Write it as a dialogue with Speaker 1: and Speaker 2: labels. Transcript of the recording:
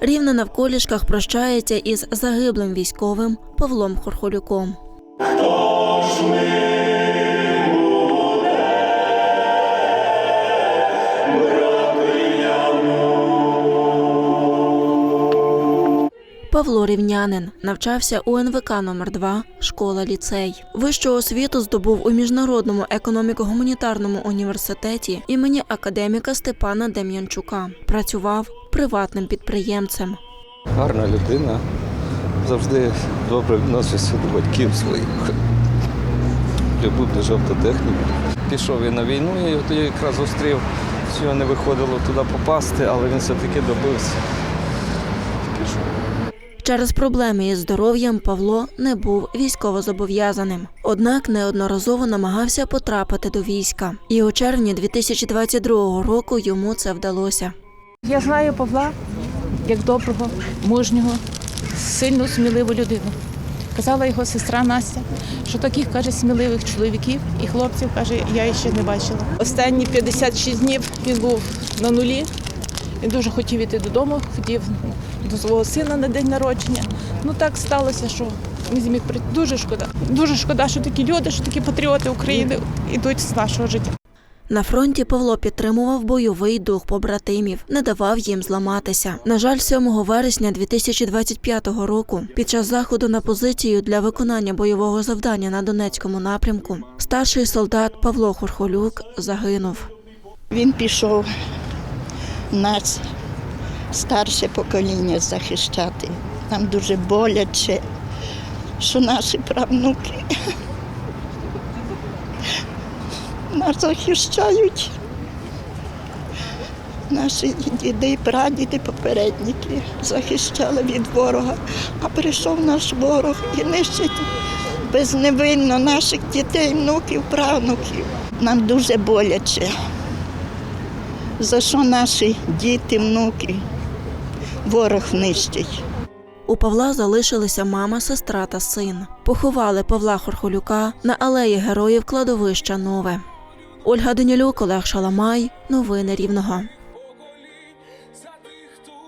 Speaker 1: Рівне навколішках прощається із загиблим військовим Павлом Хорхолюком. Павло Рівнянин навчався у НВК номер 2 школа ліцей. Вищу освіту здобув у міжнародному економіко-гуманітарному університеті імені академіка Степана Дем'янчука. Працював приватним підприємцем.
Speaker 2: Гарна людина, завжди добре відносився до батьків своїх. Любив дуже автотехніку. Пішов я на війну, я якраз зустрів, що не виходило туди попасти, але він все-таки добився. Пішов.
Speaker 1: Через проблеми із здоров'ям Павло не був військовозобов'язаним. Однак неодноразово намагався потрапити до війська. І у червні 2022 року йому це вдалося.
Speaker 3: Я знаю Павла як доброго, мужнього, сильну, сміливу людину. Казала його сестра Настя, що таких каже сміливих чоловіків і хлопців каже, я ще не бачила. Останні 56 днів він був на нулі. Він дуже хотів іти додому, хотів до свого сина на день народження. Ну так сталося, що не зміг прийти. Дуже шкода. Дуже шкода, що такі люди, що такі патріоти України йдуть з нашого життя.
Speaker 1: На фронті Павло підтримував бойовий дух побратимів, не давав їм зламатися. На жаль, 7 вересня 2025 року, під час заходу на позицію для виконання бойового завдання на Донецькому напрямку, старший солдат Павло Хорхолюк загинув.
Speaker 4: Він пішов нас, старше покоління, захищати. Нам дуже боляче, що наші правнуки нас захищають. Наші діди, прадіди, попередники захищали від ворога, а прийшов наш ворог і нищить безневинно наших дітей, внуків, правнуків. Нам дуже боляче за що наші діти, внуки, ворог нищить.
Speaker 1: У Павла залишилися мама, сестра та син. Поховали Павла Хорхолюка на алеї героїв кладовища Нове. Ольга Денілюк, Олег Шаламай. Новини Рівного.